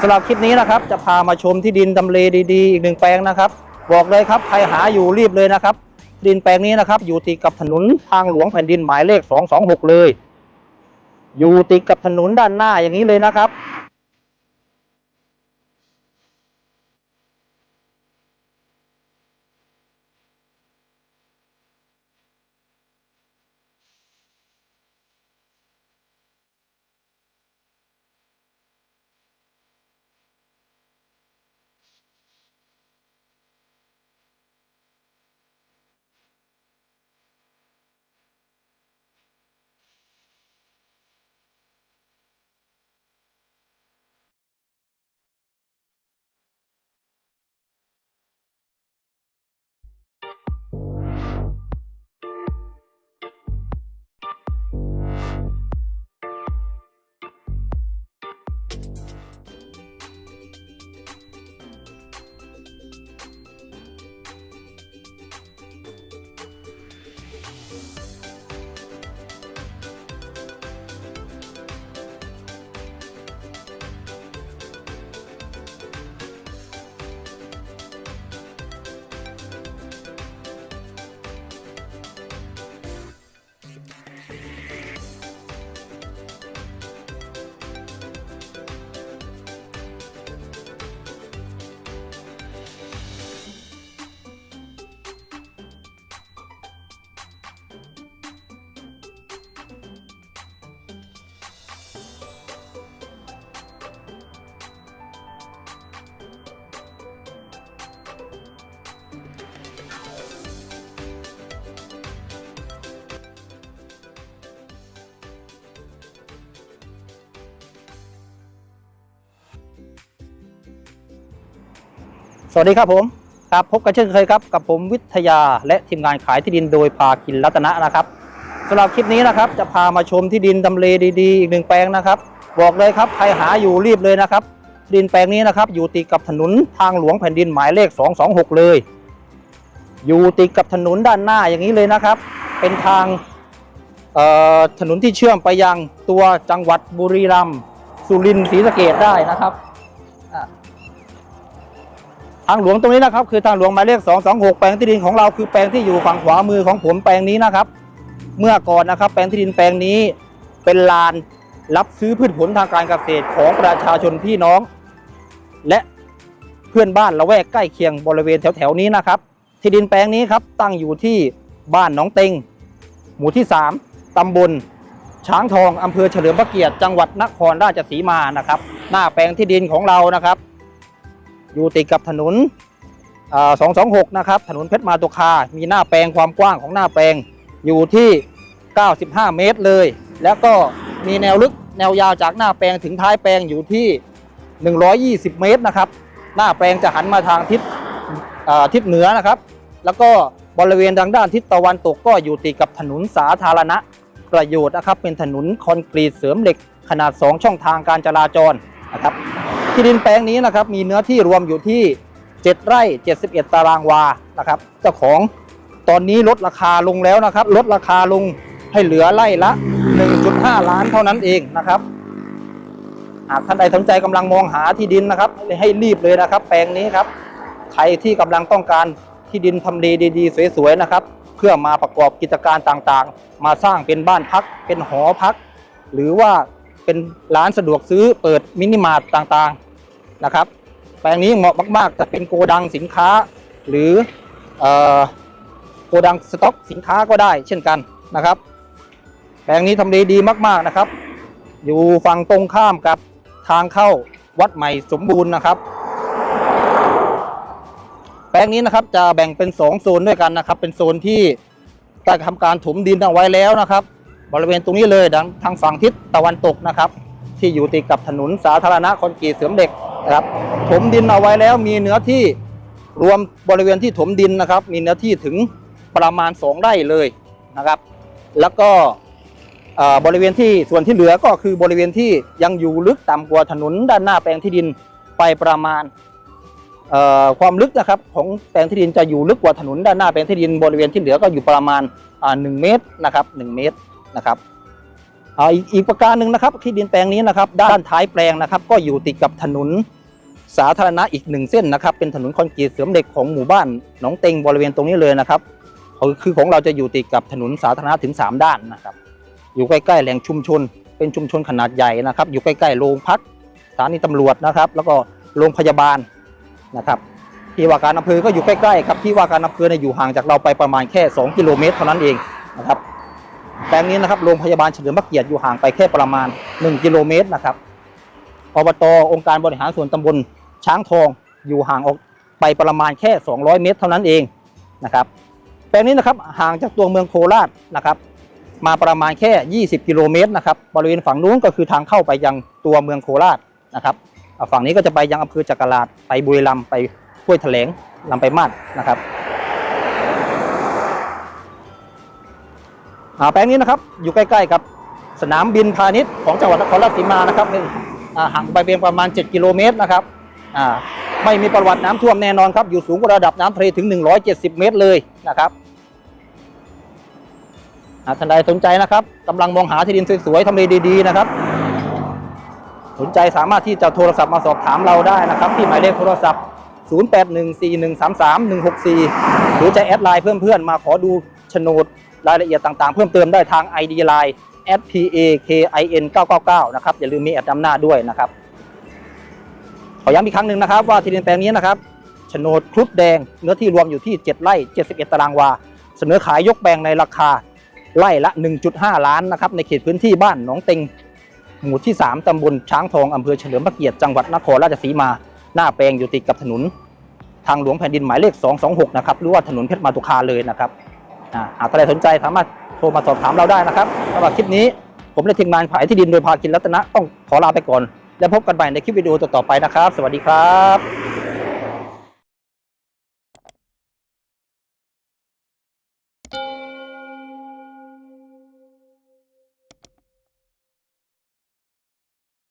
สำหรับคลิปนี้นะครับ จะพามาชมที่ดินดำเลดีๆ อีกหนึ่งแปลงนะครับ บอกเลยครับใครหาอยู่รีบเลยนะครับ ดินแปลงนี้นะครับอยู่ติดกับถนนทางหลวงแผ่นดินหมายเลข 226 เลย อยู่ติดกับถนนด้านหน้าอย่างนี้เลยนะครับ สวัสดีครับผมครับพบกันเช่นเคยครับกับผมวิทยาและทีมงานขายที่ดินโดยพากินรัตนะนะครับสำหรับคลิปนี้นะครับ จะพามาชมที่ดินดำเลดีๆ อีกหนึ่งแปลงนะครับ บอกเลยครับใครหาอยู่รีบเลยนะครับ ดินแปลงนี้นะครับ อยู่ติดกับถนนทางหลวงแผ่นดินหมายเลข 226 เลย อยู่ติดกับถนนด้านหน้าอย่างนี้เลยนะครับ เป็นทางถนนที่เชื่อมไปยังตัวจังหวัดบุรีรัมย์สุรินทร์ศรีสะเกดได้นะครับ ทางหลวงตรงนี้นะครับ คือทางหลวงหมายเลข 226 แปลงที่ดินของเราคือแปลงที่อยู่ฝั่งขวามือของผมแปลงนี้นะครับ เมื่อก่อนนะครับ แปลงที่ดินแปลงนี้เป็นลานรับซื้อพืชผลทางการเกษตรของประชาชนพี่น้อง และเพื่อนบ้านละแวกใกล้เคียงบริเวณแถวๆนี้นะครับ ที่ดินแปลงนี้ครับตั้งอยู่ที่บ้านหนองเต็ง หมู่ที่ 3ตำบล ช้างทองอำเภอเฉลิมพระเกียรติจังหวัดนครราชสีมานะครับ หน้าแปลงที่ดินของเรานะครับ อยู่ติดกับถนนสองสองหกนะครับ ถนนเพชรมาตุคา มีหน้าแปลงความกว้างของหน้าแปลงอยู่ที่ 95 เมตรเลย แล้วก็มีแนวลึกแนวยาวจากหน้าแปลงถึงท้ายแปลงอยู่ที่ 120 เมตรนะครับ หน้าแปลงจะหันมาทางทิศทิศเหนือนะครับ แล้วก็บริเวณทางด้านทิศตะวันตกก็อยู่ติดกับถนนสาธารณะประโยชน์นะครับ เป็นถนนคอนกรีตเสริมเหล็กขนาด 2 ช่องทางการจราจรนะครับ ที่ดินแปลงนี้นะครับมีเนื้อที่รวมอยู่ที่ 7 ไร่ 71 ตารางวานะครับเจ้าของตอนนี้ลดราคาลงแล้วนะครับ ลดราคาลงให้เหลือไร่ละ 1.5 ล้านเท่านั้นเองนะครับหากท่านใดสนใจกำลังมองหาที่ดินนะครับ ให้รีบเลยนะครับ แปลงนี้ครับ ใครที่กำลังต้องการที่ดินทำเลดีๆ สวยๆนะครับ เพื่อมาประกอบกิจการต่างๆ มาสร้างเป็นบ้านพัก เป็นหอพัก หรือว่าเป็นร้านสะดวกซื้อเปิดมินิมาร์ทต่างๆ นะครับ แปลงนี้เหมาะมากๆ จะเป็นโกดังสินค้า หรืออโกดังสต็อกสินค้าก็ได้เช่นกันนะครับ แปลงนี้ทำเลดีมากๆนะครับ อยู่ฝั่งตรงข้ามกับทางเข้าวัดใหม่สมบูรณ์นะครับ แปลงนี้นะครับจะแบ่งเป็น 2 โซนด้วยกันนะครับ เป็นโซนที่ได้ทำการถมดินเอาไว้แล้วนะครับ บริเวณตรงนี้เลยทางฝั่งทิศตะวันตกนะครับ ที่อยู่ติดกับถนนสาธารณะคอนกรีตเสริมเหล็ก นะครับถมดินเอาไว้แล้วมีเนื้อที่รวมบริเวณที่ถมดินนะครับ มีเนื้อที่ถึงประมาณ 2 ไร่เลยนะครับ แล้วก็บริเวณที่ส่วนที่เหลือก็คือบริเวณที่ยังอยู่ลึกต่ำกว่าถนนด้านหน้าแปลงที่ดินไปประมาณความลึกนะครับของแปลงที่ดินจะอยู่ลึกกว่าถนนด้านหน้าแปลงที่ดินบริเวณที่เหลือก็อยู่ประมาณอ่าหนึ่งเมตรนะครับหนึ่งเมตรนะครับ อีกอีกประการหนึ่งนะครับที่ดินแปลงนี้นะครับด้านท้ายแปลงนะครับ ก็อยู่ติดกับถนนสาธารณะอีกหนึ่งเส้นนะครับ เป็นถนนคอนกรีตเสริมเหล็กของหมู่บ้านหนองเต็งบริเวณตรงนี้เลยนะครับคือคือของเราจะอยู่ติดกับถนนสาธารณะถึง 3 ด้านนะครับ อยู่ใกล้ๆแหล่งชุมชน เป็นชุมชนขนาดใหญ่นะครับ อยู่ใกล้ๆโรงพักสถานีตำรวจนะครับ แล้วก็โรงพยาบาลนะครับที่ว่าการอำเภอก็อยู่ใกล้ๆครับที่ว่าการอำเภอเนี่ยอยู่ห่างจากเราไปประมาณแค่ 2 กิโลเมตรเท่านั้นเองนะครับ แปลงนี้นะครับโรงพยาบาลเฉลิมพระเกียรติอยู่ห่างไปแค่ประมาณ 1 กิโลเมตรนะครับอบตองค์การบริหารส่วนตำบลช้างทองอยู่ห่างออกไปประมาณแค่ 200 เมตร เท่านั้นเองนะครับแปลงนี้นะครับห่างจากตัวเมืองโคราชนะครับ มาประมาณแค่ 20 กิโลเมตรนะครับบริเวณฝั่งนู้นก็คือทางเข้าไปยังตัวเมืองโคราชนะครับฝั่งนี้ก็จะไปยังอำเภอจักราชไปบุรีรัมย์ไปห้วยแถลงลำไปมาดนะครับ แปลงนี้นะครับอยู่ใกล้ๆกับสนามบินพาณิชย์ของจังหวัดนครราชสีมานะครับห่างไปเพียงประมาณ 7 กิโลเมตรนะครับไม่มีประวัติน้ำท่วมแน่นอนครับ อยู่สูงกว่าระดับน้ำทะเลถึง 170 เมตรเลยนะครับท่านใดสนใจนะครับกำลังมองหาที่ดินสวยๆทำเลดีๆนะครับ สนใจสามารถที่จะโทรศัพท์มาสอบถามเราได้นะครับ ที่หมายเลขโทรศัพท์ 0814133164 หรือจะแอดไลน์เพื่อนๆมาขอดูโฉนด รายละเอียดต่างๆ เพิ่มเติมได้ทาง ID Line @pakin 999นะครับอย่าลืมมีแอดนำหน้าด้วยนะครับขอย้ำอีกครั้งหนึ่งนะครับ ว่าที่ดินแปลงนี้นะครับโฉนดครุฑแดงเนื้อที่รวมอยู่ที่ 7 ไร่ 71 ตารางวา เสนอขายยกแปลงในราคาไร่ละ 1.5 ล้านนะครับในเขตพื้นที่บ้านหนองเต็งหมู่ที่ 3 ตำบลช้างทอง อำเภอเฉลิมพระเกียรติ จังหวัดนครราชสีมา หน้าแปลงอยู่ติดกับถนน ทางหลวงแผ่นดินหมายเลข 226 นะครับ หรือว่าถนนเพชรมาตุคาเลยนะครับ หากใครสนใจสามารถโทรมาสอบถามเราได้นะครับสำหรับคลิปนี้ผมและทีมงานขายที่ดินโดยพากินรัตนะต้องขอลาไปก่อน แล้วพบกันใหม่ในคลิปวิดีโอต่อๆไปนะครับ สวัสดีครับ